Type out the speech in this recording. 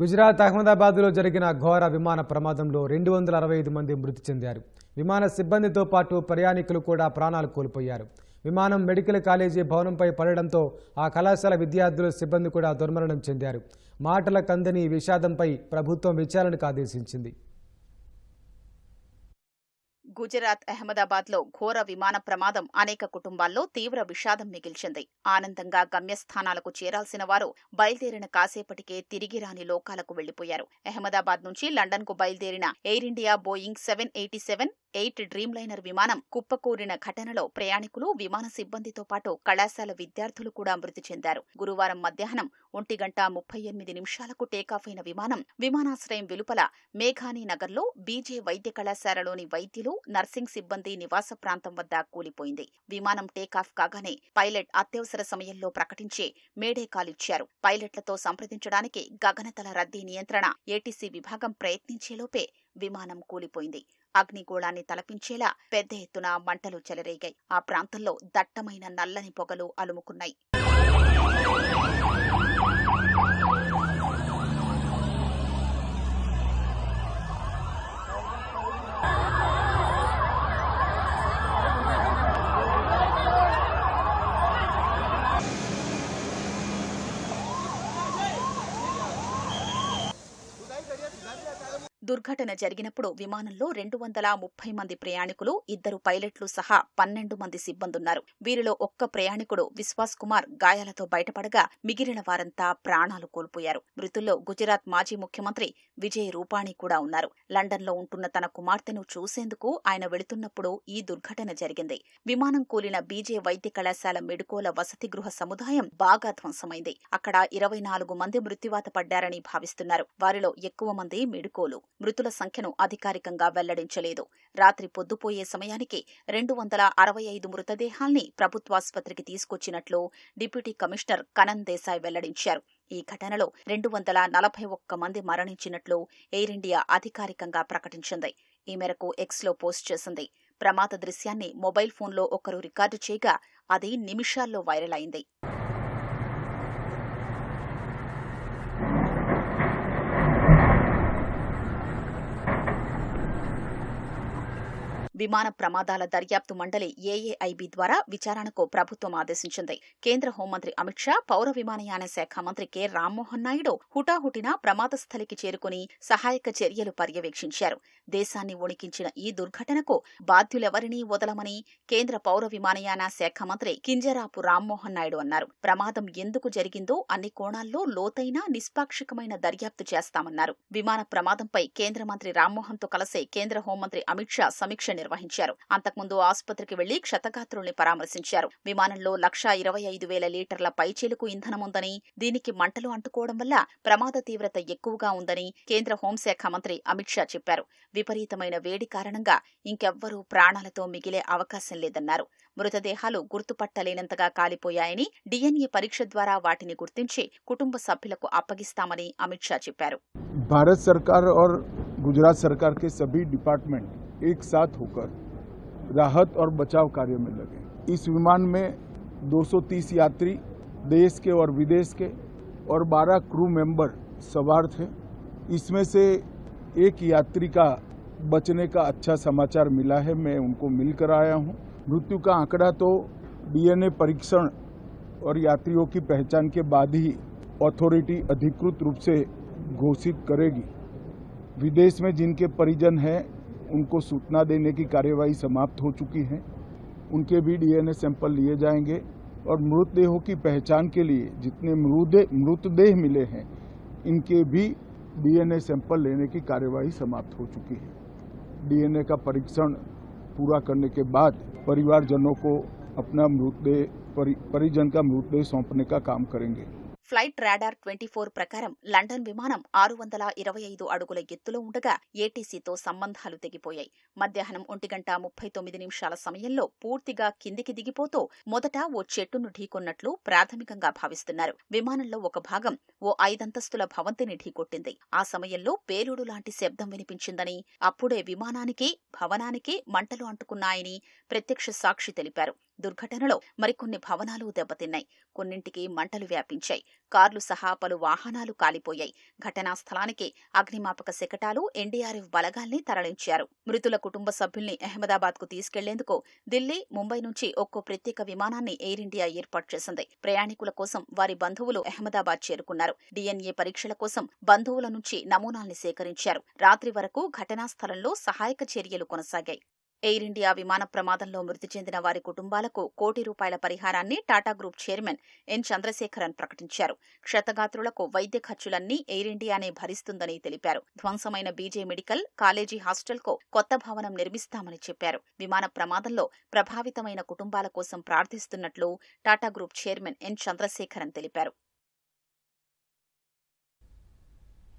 గుజరాత్ అహ్మదాబాద్లో జరిగిన ఘోర విమాన ప్రమాదంలో రెండు వందల అరవై ఐదు మంది మృతి చెందారు. విమాన సిబ్బందితో పాటు ప్రయాణికులు కూడా ప్రాణాలు కోల్పోయారు. విమానం మెడికల్ కాలేజీ భవనంపై పడడంతో ఆ కళాశాల విద్యార్థుల సిబ్బంది కూడా దుర్మరణం చెందారు. మాటల కందని విషాదంపై ప్రభుత్వం విచారణకు ఆదేశించింది. గుజరాత్ అహ్మదాబాద్లో ఘోర విమాన ప్రమాదం అనేక కుటుంబాల్లో తీవ్ర విషాదం మిగిల్చింది. ఆనందంగా గమ్యస్థానాలకు చేరాల్సిన వారు బయలుదేరిన కాసేపటికే తిరిగి రాని లోకాలకు వెళ్ళిపోయారు అహ్మదాబాద్ నుంచి లండన్కు బయలుదేరిన Air India Boeing seven eighty seven eight Dreamliner విమానం కుప్పకూరిన ఘటనలో ప్రయాణికులు విమాన సిబ్బందితో పాటు కళాశాల విద్యార్థులు కూడా మృతి చెందారు. గురువారం మధ్యాహ్నం ఒంటి గంట ముప్పై ఎనిమిది నిమిషాలకు టేకాఫ్ అయిన విమానం విమానాశ్రయం వెలుపల మేఘానీ నగర్లో బీజే వైద్య కళాశాలలోని వైద్యులు నర్సింగ్ సిబ్బంది నివాస ప్రాంతం వద్ద కూలిపోయింది. విమానం టేకాఫ్ కాగానే పైలట్ అత్యవసర సమయంలో ప్రకటించి మేడే కాలిచ్చారు పైలట్లతో సంప్రదించడానికి గగనతల రద్దీ నియంత్రణ ఏటీసీ విభాగం ప్రయత్నించేలోపే విమానం కూలిపోయింది. అగ్నిగోళాన్ని తలపించేలా పెద్ద ఎత్తున మంటలు చెలరేగాయి. ఆ ప్రాంతంలో దట్టమైన నల్లని పొగలు అలుముకున్నాయి. దుర్ఘటన జరిగినప్పుడు విమానంలో రెండు వందల ముప్పై మంది ప్రయాణికులు ఇద్దరు పైలట్లు సహా పన్నెండు మంది సిబ్బందున్నారు. వీరిలో ఒక్క ప్రయాణికుడు విశ్వాస్ కుమార్ గాయాలతో బయటపడగా మిగిలిన వారంతా ప్రాణాలు కోల్పోయారు. మృతుల్లో గుజరాత్ మాజీ ముఖ్యమంత్రి విజయ్ రూపాణి కూడా ఉన్నారు. లండన్లో ఉంటున్న తన కుమార్తెను చూసేందుకు ఆయన వెళుతున్నప్పుడు ఈ దుర్ఘటన జరిగింది. విమానం కూలిన బీజే వైద్య కళాశాల మెడుకోల వసతి గృహ సముదాయం బాగా ధ్వంసమైంది. అక్కడ ఇరవై నాలుగు మంది మృత్యువాత పడ్డారని భావిస్తున్నారు. వారిలో ఎక్కువ మంది మెడుకోలు. మృతుల సంఖ్యను అధికారికంగా వెల్లడించలేదు. రాత్రి పొద్దుపోయే సమయానికి రెండు వందల అరవై ఐదు మృతదేహాల్ని ప్రభుత్వాసుపత్రికి తీసుకొచ్చినట్లు డిప్యూటీ కమిషనర్ కనన్ దేశాయ్ వెల్లడించారు. ఈ ఘటనలో రెండు వందల నలభై ఒక్క మంది మరణించినట్లు ఎయిర్ ఇండియా అధికారికంగా ప్రకటించింది. ఈ మేరకు ఎక్స్లో పోస్ట్ చేసింది. ప్రమాద దృశ్యాన్ని మొబైల్ ఫోన్లో ఒకరు రికార్డు చేయగా అది నిమిషాల్లో వైరల్ అయింది. విమాన ప్రమాదాల దర్యాప్తు మండలి ఏఏఐబి ద్వారా విచారణకు ప్రభుత్వం ఆదేశించింది. కేంద్ర హోంమంత్రి అమిత్ షా పౌర విమానయాన శాఖ మంత్రి కె. రామ్మోహన్ నాయుడు హుటాహుటిన ప్రమాద స్థలికి చేరుకుని సహాయక చర్యలు పర్యవేక్షించారు. దేశాన్ని వణికించిన ఈ దుర్ఘటనకు బాధ్యులెవరినీ వదలమని కేంద్ర పౌర విమానయాన శాఖ మంత్రి కింజరాపు రామ్మోహన్ నాయుడు అన్నారు. ప్రమాదం ఎందుకు జరిగిందో అన్ని కోణాల్లో లోతైన నిష్పాక్షికమైన దర్యాప్తు చేస్తామన్నారు. విమాన ప్రమాదంపై కేంద్ర మంత్రి రామ్మోహన్తో కలిసి కేంద్ర హోంమంత్రి అమిత్ షా సమీక్ష నిర్వహించారు అంతకుముందు ఆసుపత్రికి వెళ్లి క్షతగాత్రుల్ని పరామర్శించారు విమానంలో లక్షా ఇరవై ఐదు వేల లీటర్ల పైచీలకు ఇంధనం ఉందని దీనికి మంటలు అంటుకోవడం వల్ల ప్రమాద తీవ్రత ఎక్కువగా ఉందని కేంద్ర హోంశాఖ మంత్రి అమిత్ షా చెప్పారు విపరీతమైన వేడి కారణంగా ఇంకెవ్వరూ ప్రాణాలతో మిగిలే అవకాశం లేదన్నారు మృతదేహాలు గుర్తుపట్టలేనంతగా కాలిపోయాయని డీఎన్ఏ పరీక్ష ద్వారా వాటిని గుర్తించి కుటుంబ సభ్యులకు అప్పగిస్తామని అమిత్ షా చెప్పారు भारत सरकार और गुजरात सरकार के सभी डिपार्टमेंट एक साथ होकर राहत और बचाव कार्य में लगे। इस विमान में 230 यात्री देश के और विदेश के और 12 क्रू मेंबर सवार थे। इसमें से एक यात्री का बचने का अच्छा समाचार मिला है, मैं उनको मिलकर आया हूँ। मृत्यु का आंकड़ा तो डीएनए परीक्षण और यात्रियों की पहचान के बाद ही अथॉरिटी अधिकृत रूप से घोषित करेगी। विदेश में जिनके परिजन हैं उनको सूचना देने की कार्यवाही समाप्त हो चुकी है। उनके भी डीएनए सैंपल लिए जाएँगे और मृतदेहों की पहचान के लिए जितने मृदे, मृतदेह मिले हैं, इनके भी डीएनए सैंपल लेने की कार्यवाही समाप्त हो चुकी है। डीएनए का परीक्षण पूरा करने के बाद परिवारजनों को अपना मृतदेह परिजन का मृतदेह सौंपने का काम करेंगे। ఫ్లైట్ రాడార్ ట్వంటీ ఫోర్ ప్రకారం లండన్ విమానం ఆరు వందల ఇరవై ఐదు అడుగుల ఎత్తులో ఉండగా ఏటీసీతో సంబంధాలు తెగిపోయాయి. మధ్యాహ్నం ఒంటి గంట ముప్పై తొమ్మిది నిమిషాల సమయంలో పూర్తిగా కిందికి దిగిపోతూ మొదట ఓ చెట్టును ఢీకొన్నట్లు ప్రాథమికంగా భావిస్తున్నారు. విమానంలో ఒక భాగం ఓ ఐదంతస్తుల భవంతిని ఢీకొట్టింది. ఆ సమయంలో పేలుడు లాంటి శబ్దం వినిపించిందని అప్పుడే విమానానికి భవనానికి మంటలు అంటుకున్నాయని ప్రత్యక్ష సాక్షి తెలిపారు. దుర్ఘటనలో మరికొన్ని భవనాలు దెబ్బతిన్నాయి. కొన్నింటికి మంటలు వ్యాపించాయి. కార్లు సహా పలు వాహనాలు కాలిపోయాయి. ఘటనా స్థలానికి అగ్నిమాపక శకటాలు ఎన్డీఆర్ఎఫ్ బలగాల్ని తరలించారు. మృతుల కుటుంబ సభ్యుల్ని అహ్మదాబాద్కు తీసుకెళ్ళేందుకు ఢిల్లీ ముంబై నుంచి ఒక్కో ప్రత్యేక విమానాన్ని ఎయిర్ ఇండియా ఏర్పాటు చేసింది. ప్రయాణికుల కోసం వారి బంధువులు అహ్మదాబాద్ చేరుకున్నారు. డిఎన్ఏ పరీక్షల కోసం బంధువుల నుంచి నమూనాల్ని సేకరించారు. రాత్రి వరకు ఘటనా స్థలంలో సహాయక చర్యలు కొనసాగాయి. ఎయిర్ ఇండియా విమాన ప్రమాదంలో మృతి చెందిన వారి కుటుంబాలకు కోటి రూపాయల పరిహారాన్ని Tata group chairman N. Chandrasekaran ప్రకటించారు. క్షతగాత్రులకు వైద్య ఖర్చులన్నీ ఎయిర్ ఇండియానే భరిస్తుందని తెలిపారు. ధ్వంసమైన బీజే మెడికల్ కాలేజీ హాస్టల్కు కొత్త భవనం నిర్మిస్తామని చెప్పారు. విమాన ప్రమాదంలో ప్రభావితమైన కుటుంబాల కోసం ప్రార్థిస్తున్నట్లు Tata group chairman N. Chandrasekaran తెలిపారు.